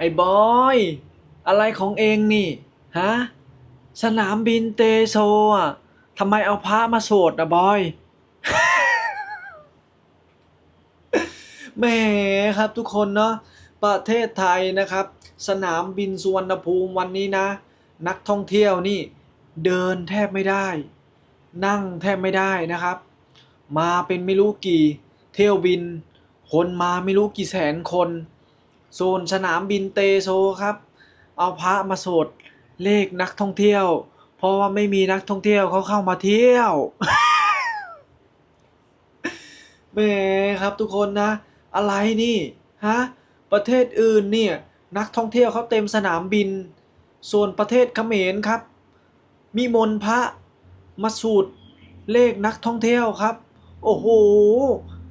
ไอ้บอย อะไรของเองนี่ ฮะ สนามบินเตโซอะทำไมเอาพระมาสวดอะบอยแหมครับทุกคนเนาะประเทศไทยนะครับ สนามบินสุวรรณภูมิวันนี้นะ นักท่องเที่ยวนี่เดินแทบไม่ได้ นั่งแทบไม่ได้นะครับ มาเป็นไม่รู้กี่ เที่ยวบิน คนมาไม่รู้กี่แสนคน โซนสนามบินเตโซครับ เอาพระมาสวดเลขนักท่องเที่ยว เพราะว่าไม่มีนักท่องเที่ยวเขาเข้ามาเที่ยวแหมครับทุกคนนะ อะไรนี่ฮะประเทศอื่นเนี่ยนักท่องเที่ยวเขาเต็มสนามบิน ส่วนประเทศเขมรครับ มีมนพระมาสูตรเลขนักท่องเที่ยวครับ โอ้โห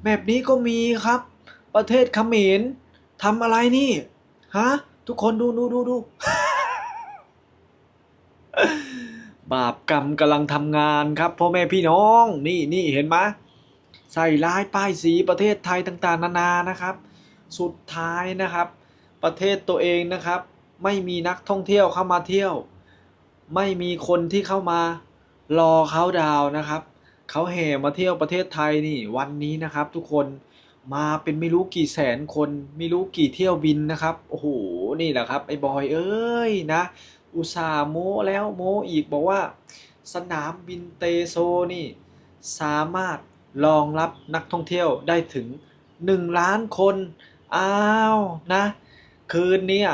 แบบนี้ก็มีครับ ประเทศเขมร ทำอะไรนี่ฮะทุกคนดูดูดูดูบาปกรรมกำลังทำงานครับพ่อแม่พี่น้อง นี่นี่เห็นไหมใส่ร้ายป้ายสีประเทศไทยต่างๆ นานานะครับ สุดท้ายนะครับ ประเทศตัวเองนะครับ ไม่มีนักท่องเที่ยวเข้ามาเที่ยว ไม่มีคนที่เข้ามารอเขาดาวน์นะครับเขาแห่มาเที่ยวประเทศไทยนี่วันนี้นะครับ ทุกคน มาเป็นไม่รู้กี่แสนคนไม่รู้กี่เที่ยวบินนะครับ โอ้โห นี่แหละครับไอ้บอยเอ้ยนะ อุตส่าห์โม้แล้วโม้อีกบอกว่า สนามบินเตโซนี่ สามารถรองรับนักท่องเที่ยวได้ถึง 1 ล้านคน อ้าวนะ คืนนี้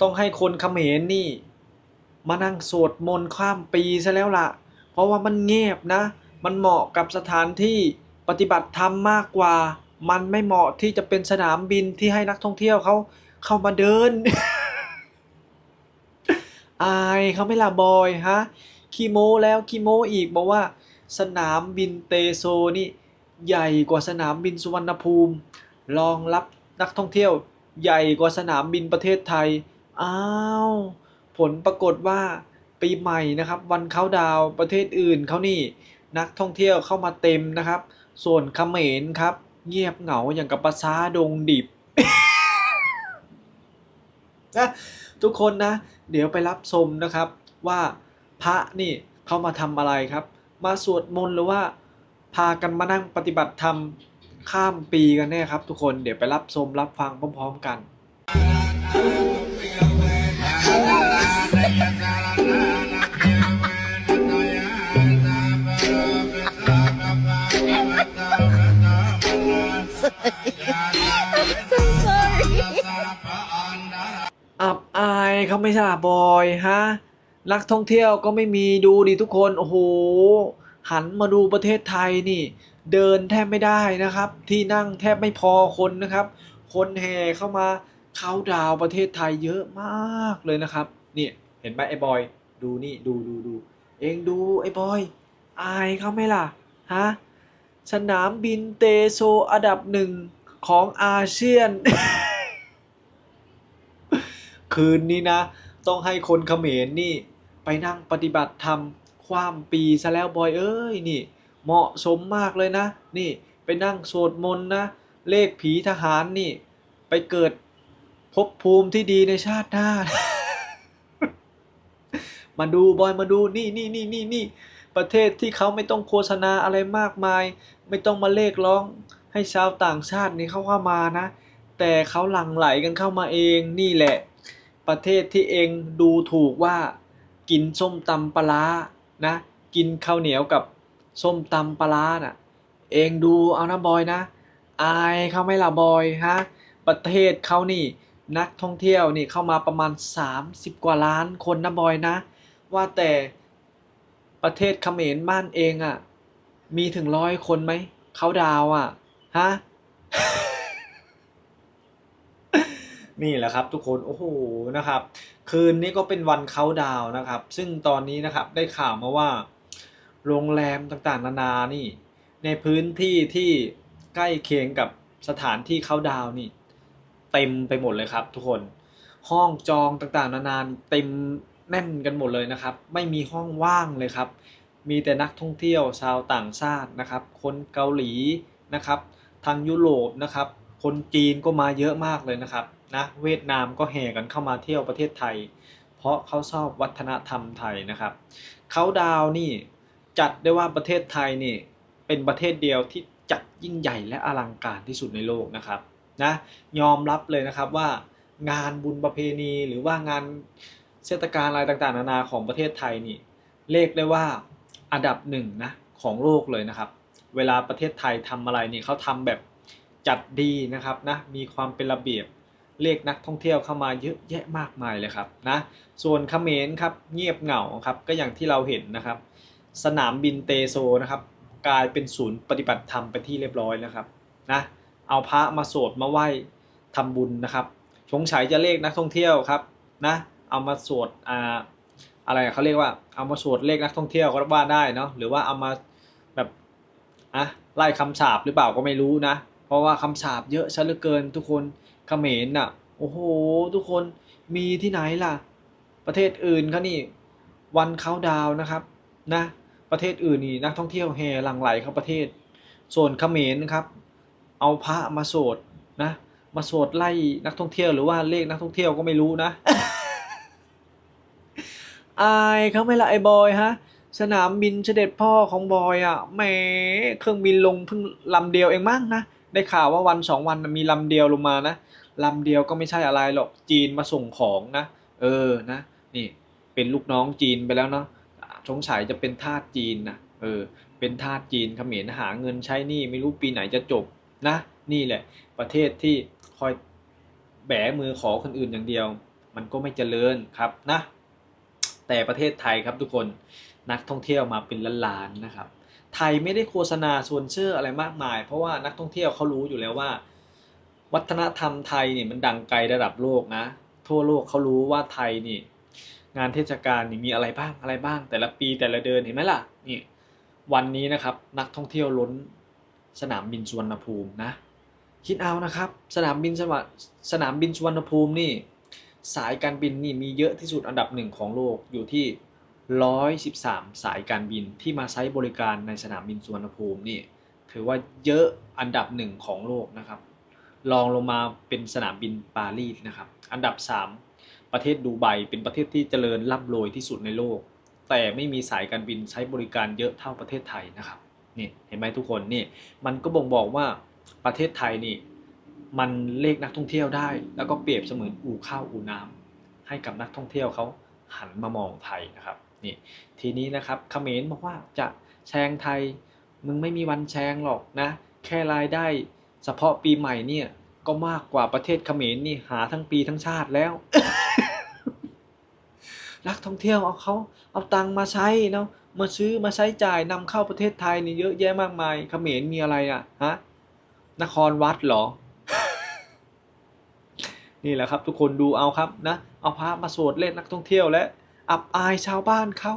ต้องให้คนเขมรนี่ มานั่งสวดมนต์ข้ามปีซะแล้วล่ะ เพราะว่ามันเงียบนะ มันเหมาะกับสถานที่ปฏิบัติธรรมมากกว่า มันไม่เหมาะที่จะเป็นสนามบินที่ให้นักท่องเที่ยวเขาเข้ามาเดิน อายเขาไม่ละบอยฮะคีโมแล้วคีโมอีกบอกว่า สนามบินเตโซนี่ใหญ่กว่าสนามบินสุวรรณภูมิ รองรับนักท่องเที่ยว ใหญ่กว่าสนามบินประเทศไทย อ้าว ผลปรากฏว่าปีใหม่นะครับ วันเขาดาวประเทศอื่นเขานี่ นักท่องเที่ยวเข้ามาเต็มนะครับ ส่วนเขมรครับ เงียบเหงาอย่างกับปลาซาดงดิบนะทุกคนนะ เดี๋ยวไปรับชมนะครับว่าพระนี่เขามาทำอะไรครับ มาสวดมนต์หรือว่า พากันมานั่งปฏิบัติธรรมข้ามปีกันแน่ครับ ทุกคนเดี๋ยวไปรับชมรับฟังพร้อม ๆ กัน เขาไม่ใช่ล่ะบอยฮะนักท่องเที่ยวก็ไม่มีดูดิทุกคนโอ้โหหันมาดูประเทศไทยนี่ เดินแทบไม่ได้นะครับ ที่นั่งแทบไม่พอคนนะครับ คนแห่เข้ามาเขาดาวประเทศไทยเยอะมากเลยนะครับนี่เห็นไหมไอ้บอย ดูนี่ดูดูดูเองดูไอ้บอย อายเขาไหมล่ะฮะสนามบินเตโซอันดับหนึ่งของอาเซียน คืนนี้นะ ต้องให้คนเขมรนี่ ไปนั่งปฏิบัติธรรมความปีซะแล้วบอยเอ้ยนี่ เหมาะสมมากเลยนะ นี่ไปนั่งสวดมนต์นะ เลขผีทหารนี่ ไปเกิดภพภูมิที่ดีในชาติหน้า มาดูบอยมาดูนี่นี่นี่นี่นี่ประเทศที่เขาไม่ต้องโฆษณาอะไรมากมาย ไม่ต้องมาเลขร้องให้ชาวต่างชาตินี่เข้าเข้ามานะ แต่เขาหลั่งไหลกันเข้ามาเองนี่แหละ ประเทศที่เองดูถูกว่ากินส้มตำปลานะ กินข้าวเหนียวกับส้มตำปลาร้าน่ะ เองดูเอานะบอยนะ อายเขาไม่ละบอยฮะ ประเทศเขานี่นักท่องเที่ยวนี่เข้ามาประมาณ 30 กว่าล้านคนนะบอยนะ ว่าแต่ประเทศเขมรบ้านเองอะ่ะ มีถึงร้อยคนไหม เขาดาวน์อะ ฮะ นี่แหละครับทุกคนโอ้โหนะครับ คืนนี้ก็เป็นวันเขาดาวนะครับ ซึ่งตอนนี้นะครับได้ข่าวมาว่า โรงแรมต่างๆ นานานี่ ในพื้นที่ที่ใกล้เคียงกับสถานที่เขาดาวน์นี่ เต็มไปหมดเลยครับ ทุกคนห้องจองต่างๆ นานาเต็มแน่นกันหมดเลยนะครับ ไม่มีห้องว่างเลยครับ มีแต่นักท่องเที่ยวชาวต่างชาตินะครับ คนเกาหลีนะครับ ทางยุโรปนะครับ คนจีนก็มาเยอะมากเลยนะครับนะเวียดนามก็แห่กันเข้ามาเที่ยวประเทศไทย เพราะเขาชอบวัฒนธรรมไทยนะครับเขาดาวนี่จัดได้ว่าประเทศไทยนี่เป็นประเทศเดียวที่จัดยิ่งใหญ่และอลังการที่สุดในโลกนะครับนะยอมรับเลยนะครับว่างานบุญประเพณีหรือว่างานเทศกาลอะไรต่างๆ นานาของประเทศไทยนี่เรียกได้ว่าอันดับหนึ่งนะของโลกเลยนะครับ เวลาประเทศไทยทำอะไรนี่เขาทำแบบ จัดดีนะครับนะมีความเป็นระเบียบเรียกนักท่องเที่ยวเข้ามาเยอะแยะมากมายเลยครับนะส่วนเขมรครับเงียบเหงาครับก็อย่างที่เราเห็นนะครับ สนามบินเตโซนะครับกลายเป็นศูนย์ปฏิบัติธรรมไปที่เรียบร้อยแล้วครับนะเอาพระมาสวดมาไหว้ทำบุญนะครับสงสัยจะเรียกนักท่องเที่ยวครับนะเอามาสวดอ่าอะไรเขาเรียกว่าเอามาสวดเลขนักท่องเที่ยวก็ว่าได้เนาะหรือว่าเอามาแบบอะไล่คำสาปหรือเปล่าก็ไม่รู้นะ เพราะว่าคำสาปเยอะซะเหลือเกินทุกคนเขมรน่ะ โอ้โห ทุกคนมีที่ไหนล่ะ ประเทศอื่นเขานี่ วันเขาดาวนะครับนะ ประเทศอื่นนี่นักท่องเที่ยวแห่หลั่งไหลเข้าประเทศ ส่วนเขมรนะครับ เอาพระมาโสดนะมาโสดไล่นักท่องเที่ยวหรือว่าเลขนักท่องเที่ยวก็ไม่รู้นะอายเขาไม่ละไอ้บอยฮะสนามบินเสด็จพ่อของบอยอะแหมเครื่องบินลงเพิ่งลำเดียวเองมั้งนะ ได้ข่าวว่าวันสองวันมีลำเดียวลงมานะลำเดียวก็ไม่ใช่อะไรหรอกจีนมาส่งของนะ เออนะ นี่เป็นลูกน้องจีนไปแล้วเนาะสงสัยจะเป็นทาสจีนนะเออ เป็นทาสจีนเขมรหาเงินใช้หนี่ไม่รู้ปีไหนจะจบนะ นี่แหละ ประเทศที่คอยแบมือขอคนอื่นอย่างเดียว มันก็ไม่เจริญครับนะ แต่ประเทศไทยครับทุกคนนักท่องเที่ยวมาเป็นล้านๆนะครับ ไทยไม่ได้โฆษณาชวนเชื่ออะไรมากมาย เพราะว่านักท่องเที่ยวเขารู้อยู่แล้วว่า วัฒนธรรมไทยนี่มันดังไกลระดับโลกนะ ทั่วโลกเขารู้ว่าไทยนี่ งานเทศกาลนี่มีอะไรบ้างอะไรบ้าง แต่ละปีแต่ละเดือนเห็นไหมล่ะนี่วันนี้นะครับนักท่องเที่ยวล้นสนามบินสุวรรณภูมินะ คิดเอานะครับ สนามบินสวัสนามบินสุวรรณภูมินี่ สายการบินนี่มีเยอะที่สุดอันดับหนึ่งของโลกอยู่ที่ 113 สายการบินที่มาใช้บริการในสนามบินสุวรรณภูมินี่ถือว่าเยอะอันดับหนึ่งของโลกนะครับรองลงมาเป็นสนามบินปารีสนะครับ อันดับ 3 ประเทศดูไบเป็นประเทศที่เจริญร่ำรวยที่สุดในโลก แต่ไม่มีสายการบินใช้บริการเยอะเท่าประเทศไทยนะครับนี่เห็นไหมทุกคนนี่มันก็บ่งบอกว่าประเทศไทยนี่มันเลขนักท่องเที่ยวได้ แล้วก็เปรียบเสมือนอู่ข้าวอู่น้ำให้กับนักท่องเที่ยวเขาหันมามองไทยนะครับ นี่ทีนี้นะครับเขมรบอกว่าจะแชงไทยมึงไม่มีวันแชงหรอกนะ แค่รายได้เฉพาะปีใหม่เนี่ยก็มากกว่าประเทศเขมรนี่หาทั้งปีทั้งชาติแล้วนักท่องเที่ยวเอาเขาเอาตังมาใช้เนาะมาซื้อมาใช้จ่ายนำเข้าประเทศไทยนี่เยอะแยะมากมายเขมรมีอะไรอะฮะนครวัดเหรอ นี่แหละครับ ทุกคนดูเอาครับนะ เอาพระมาสวดเล่นนักท่องเที่ยวและ อับอายชาวบ้านเขา